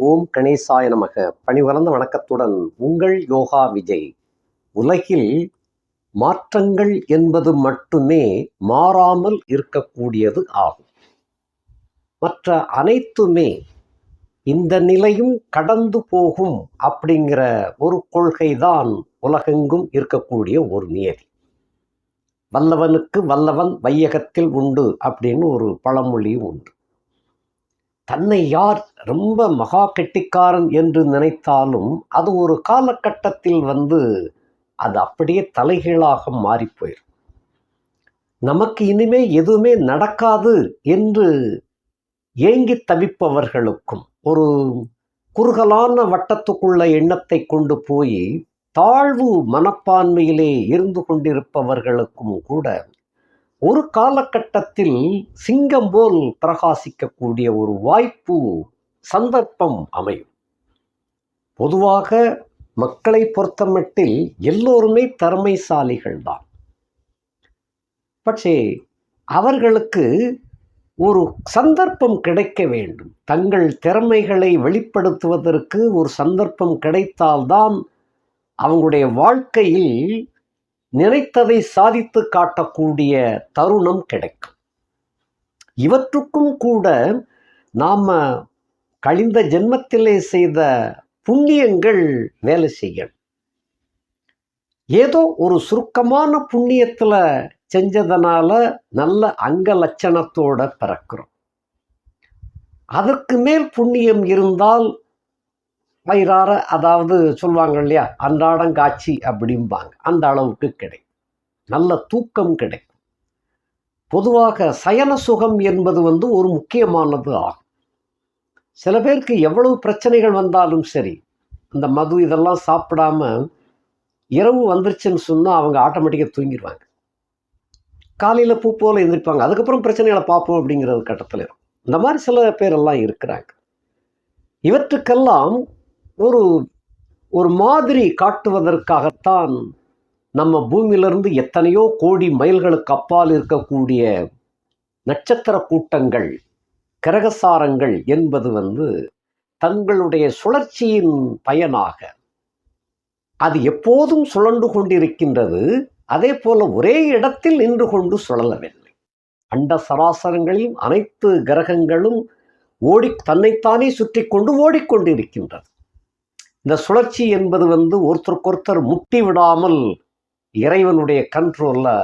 ஓம் கணேசாய நமக. பணிவளர்ந்த வணக்கத்துடன் உங்கள் யோகா விஜய். உலகில் மாற்றங்கள் என்பது மட்டுமே மாறாமல் இருக்கக்கூடியது ஆகும். மற்ற அனைத்துமே இந்த நிலையும் கடந்து போகும் அப்படிங்கிற ஒரு கொள்கைதான் உலகெங்கும் இருக்கக்கூடிய ஒரு நியதி. வல்லவனுக்கு வல்லவன் வையகத்தில் உண்டு அப்படின்னு ஒரு பழமொழியும் உண்டு. தன்னை யார் ரொம்ப மகா கெட்டிக்காரன் என்று நினைத்தாலும் அது ஒரு காலகட்டத்தில் வந்து அது அப்படியே தலைகீழாக மாறி போயிடும் நமக்கு இனிமே எதுவுமே நடக்காது என்று ஏங்கி தவிப்பவர்களுக்கும் ஒரு குறுகலான வட்டத்துக்குள்ள எண்ணத்தை கொண்டு போய் தாழ்வு மனப்பான்மையிலே இருந்து கொண்டிருப்பவர்களுக்கும் கூட ஒரு காலகட்டத்தில் சிங்கம் போல் பிரகாசிக்கக்கூடிய ஒரு வாய்ப்பு சந்தர்ப்பம் அமையும். பொதுவாக மக்களை பொறுத்தமட்டில் எல்லோருமே திறமைசாலிகள் தான் பட்சே அவர்களுக்கு ஒரு சந்தர்ப்பம் கிடைக்க வேண்டும். தங்கள் திறமைகளை வெளிப்படுத்துவதற்கு ஒரு சந்தர்ப்பம் கிடைத்தால்தான் அவங்களுடைய வாழ்க்கையில் நினைத்ததை சாதித்து காட்டக்கூடிய தருணம் கிடைக்கும். இவற்றுக்கும் கூட நாம் கழிந்த ஜென்மத்திலே செய்த புண்ணியங்கள் வேலை செய்யணும் ஏதோ ஒரு சுருக்கமான புண்ணியத்தில் செஞ்சதனால நல்ல அங்க லட்சணத்தோட பிறக்கிறோம். அதற்கு மேல் புண்ணியம் இருந்தால் வயிறார அதாவது சொல்லுவாங்க இல்லையா அன்றாடங்காட்சி அப்படிம்பாங்க. அந்த அளவுக்கு கிடைக்கும். நல்ல தூக்கம் கிடைக்கும். பொதுவாக சயன சுகம் என்பது வந்து ஒரு முக்கியமானது ஆகும். சில பேருக்கு எவ்வளவு பிரச்சனைகள் வந்தாலும் சரி இந்த மது இதெல்லாம் சாப்பிடாம இரவு வந்துருச்சுன்னு சொன்னால் அவங்க ஆட்டோமேட்டிக்காக தூங்கிடுவாங்க காலையில் பூ போல் எழுந்திருப்பாங்க அதுக்கப்புறம் பிரச்சனைகளை பார்ப்போம் அப்படிங்கிறது கட்டத்தில் இருக்கும். இந்த மாதிரி சில பேரெல்லாம் இருக்கிறாங்க. இவற்றுக்கெல்லாம் ஒரு ஒரு மாதிரி காட்டுவதற்காகத்தான் நம்ம பூமியிலிருந்து எத்தனையோ கோடி மைல்களுக்கு அப்பால் இருக்கக்கூடிய நட்சத்திர கூட்டங்கள் கிரகசாரங்கள் என்பது வந்து தங்களுடைய சுழற்சியின் பயனாக அது எப்போதும் சுழன்று கொண்டிருக்கின்றது. அதே போல ஒரே இடத்தில் நின்று கொண்டு சுழலவில்லை. அண்ட சராசரங்களில் அனைத்து கிரகங்களும் ஓடி தன்னைத்தானே சுற்றி கொண்டு ஓடிக்கொண்டிருக்கின்றது இந்த சுழற்சி என்பது வந்து ஒருத்தருக்கொருத்தர் முட்டி விடாமல் இறைவனுடைய கண்ட்ரோலில்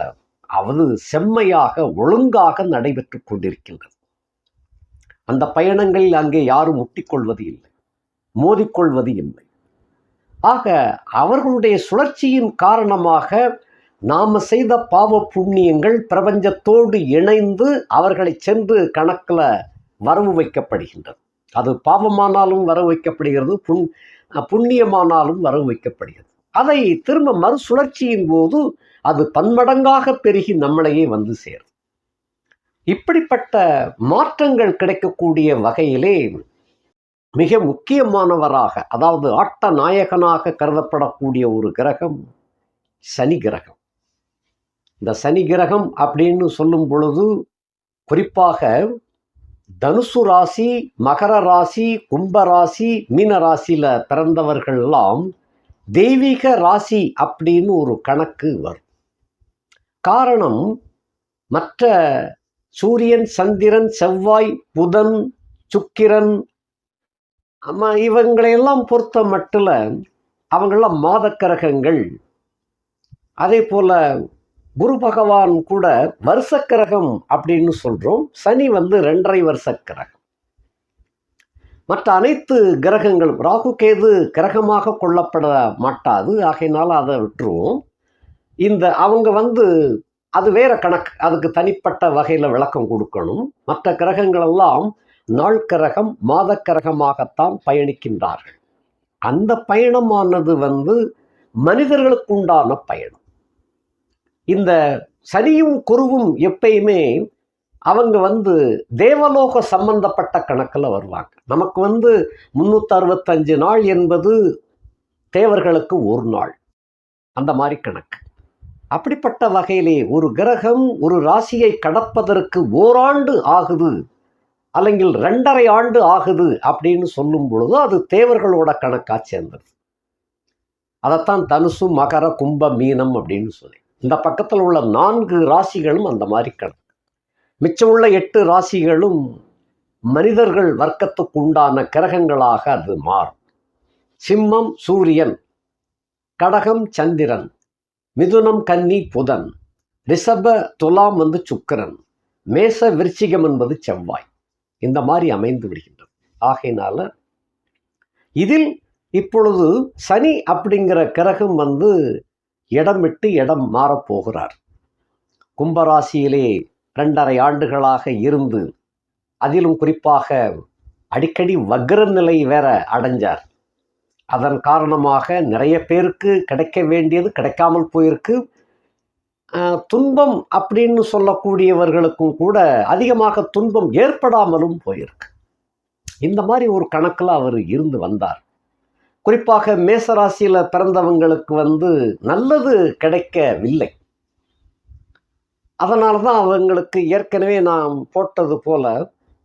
அவது செம்மையாக ஒழுங்காக நடைபெற்று கொண்டிருக்கின்றது. அந்த பயணங்களில் அங்கே யாரும் முட்டிக்கொள்வது இல்லை மோதிக்கொள்வது இல்லை. ஆக அவர்களுடைய சுழற்சியின் காரணமாக நாம் செய்த பாவ புண்ணியங்கள் பிரபஞ்சத்தோடு இணைந்து அவர்களை சென்று கணக்கில் வரவு வைக்கப்படுகின்றது. அது பாவமானாலும் வரவு வைக்கப்படுகிறது புண் புண்ணியமானாலும் வரவு வைக்கப்படுகிறது. அதை திரும்ப மறுசுழற்சியின் போது அது பன்மடங்காக பெருகி நம்மளையே வந்து சேரும். இப்படிப்பட்ட மாற்றங்கள் கிடைக்கக்கூடிய வகையிலே மிக முக்கியமானவராக அதாவது ஆட்ட நாயகனாக கருதப்படக்கூடிய ஒரு கிரகம் சனி கிரகம். இந்த சனி கிரகம் அப்படின்னு சொல்லும் பொழுது குறிப்பாக தனுசு ராசி மகர ராசி கும்ப ராசி மீன ராசியில் பிறந்தவர்கள்லாம் தெய்வீக ராசி அப்படின்னு ஒரு கணக்கு வரும். காரணம் மற்ற சூரியன் சந்திரன் செவ்வாய் புதன் சுக்கிரன் இவங்களையெல்லாம் பொறுத்த மட்டில் அவங்களாம் மாதக்கிரகங்கள் அதே போல் குரு பகவான் கூட வருஷக்கிரகம் அப்படின்னு சொல்கிறோம் சனி வந்து ரெண்டரை வருஷ கிரகம் மற்ற அனைத்து கிரகங்களும் ராகு கேது கிரகமாக கொள்ளப்பட மாட்டாது. ஆகையினால் அதை விட்டுருவோம். இந்த அவங்க வந்து அது வேற கணக்கு. அதுக்கு தனிப்பட்ட வகையில் விளக்கம் கொடுக்கணும். மற்ற கிரகங்களெல்லாம் நாள் கிரகம் மாதக்கிரகமாகத்தான் பயணிக்கின்றார்கள். அந்த பயணமானது வந்து மனிதர்களுக்கு உண்டான பயணம். இந்த சனியும் குருவும் எப்பயுமே அவங்க வந்து தேவலோக சம்பந்தப்பட்ட கணக்கில் வருவாங்க நமக்கு வந்து முந்நூற்றி அறுபத்தஞ்சு நாள் என்பது தேவர்களுக்கு ஒரு நாள் அந்த மாதிரி கணக்கு அப்படிப்பட்ட வகையிலே ஒரு கிரகம் ஒரு ராசியை கடப்பதற்கு ஓராண்டு ஆகுது അല്ലെങ്കിൽ ரெண்டரை ஆண்டு ஆகுது அப்படின்னு சொல்லும் பொழுது அது தேவர்களோட கணக்கா சேர்ந்தது அதைத்தான் தனுசு மகர கும்ப மீனம் அப்படின்னு சொல்லி இந்த பக்கத்தில் உள்ள நான்கு ராசிகளும் அந்த மாதிரி கணக்கு. மிச்சமுள்ள எட்டு ராசிகளும் மனிதர்கள் வர்க்கத்துக்கு உண்டான கிரகங்களாக அது மாறும். சிம்மம் சூரியன் கடகம் சந்திரன் மிதுனம் கன்னி புதன் ரிஷப துலாம் வந்து சுக்கிரன் மேச விருச்சிகம் என்பது செவ்வாய். இந்த மாதிரி அமைந்து விடுகின்றது. ஆகையினால இதில் இப்பொழுது சனி அப்படிங்கிற கிரகம் வந்து இடம் விட்டு இடம் மாறப்போகிறார். கும்பராசியிலே ரெண்டரை ஆண்டுகளாக இருந்து அதிலும் குறிப்பாக அடிக்கடி வக்ர நிலை வேற அடைஞ்சார். அதன் காரணமாக நிறைய பேருக்கு கிடைக்க வேண்டியது கிடைக்காமல் போயிருக்கு. துன்பம் அப்படின்னு சொல்லக்கூடியவர்களுக்கும் கூட அதிகமாக துன்பம் ஏற்படாமலும் போயிருக்கு. இந்த மாதிரி ஒரு கணக்கில் அவர் இருந்து வந்தார். குறிப்பாக மேசராசியில் பிறந்தவங்களுக்கு வந்து நல்லது கிடைக்கவில்லை. அதனால தான் அவங்களுக்கு ஏற்கனவே நாம் போட்டது போல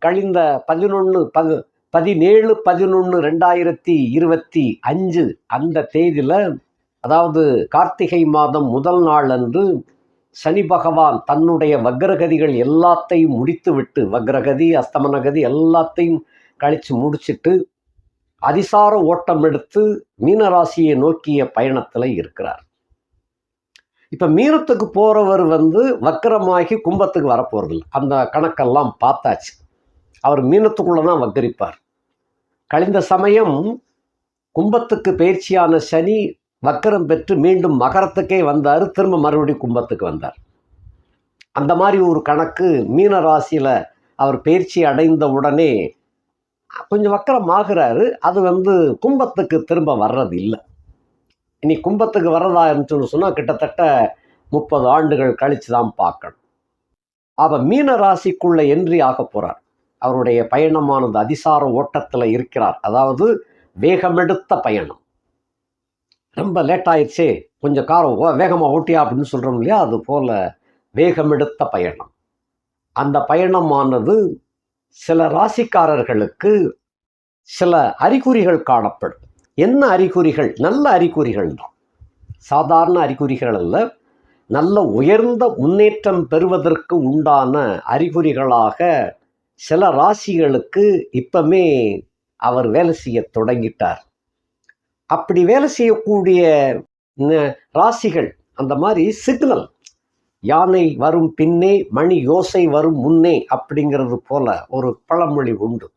கழிந்த பதினொன்று பது பதினேழு பதினொன்று ரெண்டாயிரத்தி இருபத்தி அஞ்சு அந்த தேதியில் அதாவது கார்த்திகை மாதம் முதல் நாள் அன்று சனி பகவான் தன்னுடைய வக்ரகதிகள் எல்லாத்தையும் முடித்துவிட்டு வக்ரகதி அஸ்தமனகதி எல்லாத்தையும் கழித்து முடிச்சிட்டு அதிசார ஓட்டம் எடுத்து மீனராசியை நோக்கிய பயணத்தில் இருக்கிறார். இப்போ மீனத்துக்கு போகிறவர் வந்து வக்கரமாகி கும்பத்துக்கு வரப்போகிறதில்ல அந்த கணக்கெல்லாம் பார்த்தாச்சு. அவர் மீனத்துக்குள்ளே தான் வக்கரிப்பார். கழிந்த சமயம் கும்பத்துக்கு பயிற்சியான சனி வக்கரம் பெற்று மீண்டும் மகரத்துக்கே வந்தார். திரும்ப மறுபடியும் கும்பத்துக்கு வந்தார். அந்த மாதிரி ஒரு கணக்கு மீன ராசியில் அவர் பயிற்சி அடைந்த உடனே கொஞ்சம் வக்கரமாகிறாரு. அது வந்து கும்பத்துக்கு திரும்ப வர்றது இல்லை இனி கும்பத்துக்கு வர்றதா இருந்துச்சுன்னு சொன்னால் கிட்டத்தட்ட முப்பது ஆண்டுகள் கழித்து தான் பார்க்கணும். அப்போ மீன ராசிக்குள்ளே என்றி ஆக போகிறார் அவருடைய பயணமானது அதிசார ஓட்டத்தில் இருக்கிறார். அதாவது வேகமெடுத்த பயணம். ரொம்ப லேட் ஆயிடுச்சே. கொஞ்சம் காரம் வேகமாக ஓட்டியா அப்படின்னு சொல்கிறோம் இல்லையா? அது போல் வேகமெடுத்த பயணம். அந்த பயணமானது சில ராசிக்காரர்களுக்கு சில அறிகுறிகள் காணப்படும். என்ன அறிகுறிகள்? நல்ல அறிகுறிகள் தான். சாதாரண அறிகுறிகள் அல்ல. நல்ல உயர்ந்த முன்னேற்றம் பெறுவதற்கு உண்டான அறிகுறிகளாக சில ராசிகளுக்கு இப்பமே அவர் வேலை செய்ய தொடங்கிட்டார். அப்படி வேலை செய்யக்கூடிய ராசிகள் அந்த மாதிரி சிக்னல் யானை வரும் பின்னே மணி யோசை வரும் முன்னே அப்படிங்கிறது போல ஒரு பழமொழி உண்டு.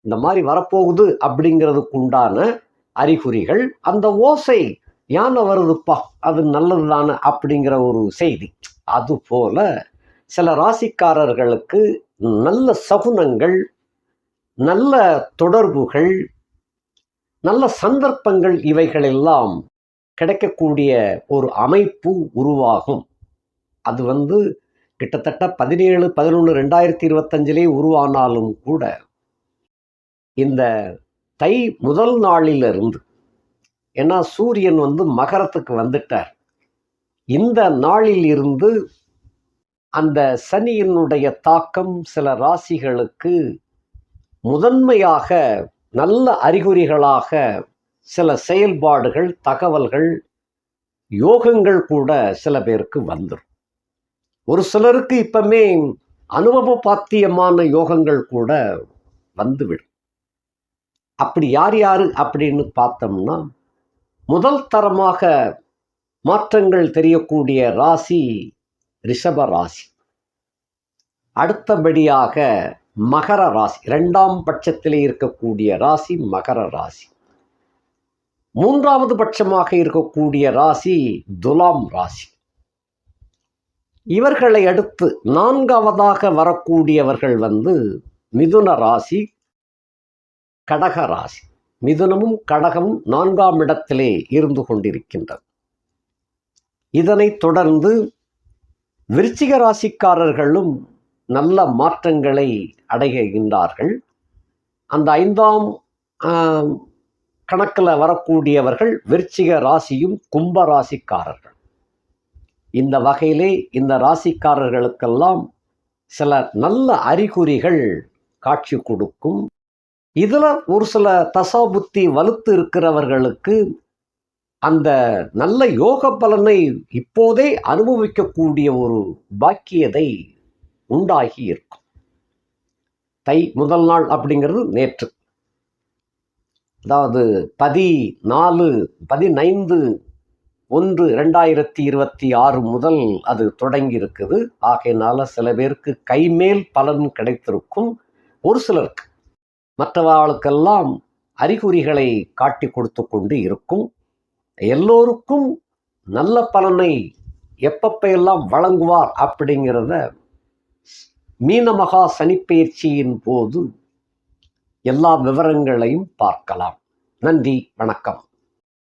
இந்த மாதிரி வரப்போகுது அப்படிங்கிறதுக்கு உண்டான அறிகுறிகள் அந்த ஓசை யானை வருதுப்பா அது நல்லது தானே அப்படிங்கிற ஒரு செய்தி. அதுபோல சில ராசிக்காரர்களுக்கு நல்ல சகுனங்கள் நல்ல தொடர்புகள் நல்ல சந்தர்ப்பங்கள் இவைகளெல்லாம் கிடைக்கக்கூடிய ஒரு அமைப்பு உருவாகும். அது வந்து கிட்டத்தட்ட பதினேழு பதினொன்று ரெண்டாயிரத்தி இருபத்தஞ்சிலே உருவானாலும் கூட இந்த தை முதல் நாளிலிருந்து ஏன்னா சூரியன் வந்து மகரத்துக்கு வந்துட்டார். இந்த நாளில் இருந்து அந்த சனியினுடைய தாக்கம் சில ராசிகளுக்கு முதன்மையாக நல்ல அறிகுறிகளாக சில செயல்பாடுகள் தகவல்கள் யோகங்கள் கூட சில பேருக்கு வந்துடும் ஒரு சிலருக்கு இப்பமே அனுபவ பாத்தியமான யோகங்கள் கூட வந்துவிடும். அப்படி யார் யார் அப்படின்னு பார்த்தோம்னா முதல் தரமாக மாற்றங்கள் தெரியக்கூடிய ராசி ரிஷப ராசி. அடுத்தபடியாக மகர ராசி இரண்டாம் பட்சத்தில் இருக்கக்கூடிய ராசி மகர ராசி. மூன்றாவது பட்சமாக இருக்கக்கூடிய ராசி துலாம் ராசி. இவர்களை அடுத்து நான்காவதாக வரக்கூடியவர்கள் வந்து மிதுன ராசி கடக ராசி. மிதுனமும் கடகமும் நான்காம் இடத்திலே இருந்து கொண்டிருக்கின்றது இதனைத் தொடர்ந்து விருச்சிக ராசிக்காரர்களும் நல்ல மாற்றங்களை அடைகின்றார்கள். அந்த ஐந்தாம் கணக்கில் வரக்கூடியவர்கள் விருச்சிக ராசியும் கும்ப ராசிக்காரர்கள். இந்த வகையிலே இந்த ராசிக்காரர்களுக்கெல்லாம் சில நல்ல அறிகுறிகள் காட்சி கொடுக்கும். இதில் ஒரு சில தசாபுத்தி வலுத்து இருக்கிறவர்களுக்கு அந்த நல்ல யோக பலனை இப்போதே அனுபவிக்கக்கூடிய ஒரு பாக்கியதை உண்டாகி இருக்கும். தை முதல் நாள் அப்படிங்கிறது நேற்று. அதாவது பதி நாலு பதினைந்து ஒன்று ரெண்டாயிரத்தி இருபத்தி ஆறு முதல் அது தொடங்கி இருக்குது ஆகையினால சில பேருக்கு கைமேல் பலன் கிடைத்திருக்கும் ஒரு சிலருக்கு. மற்றவர்களுக்கெல்லாம் அறிகுறிகளை காட்டி கொடுத்து கொண்டு இருக்கும். எல்லோருக்கும் நல்ல பலனை எப்பப்பையெல்லாம் எல்லாம் வழங்குவார் அப்படிங்கிறத மீனமகா சனிப்பயிற்சியின் போது எல்லா விவரங்களையும் பார்க்கலாம். நன்றி வணக்கம்.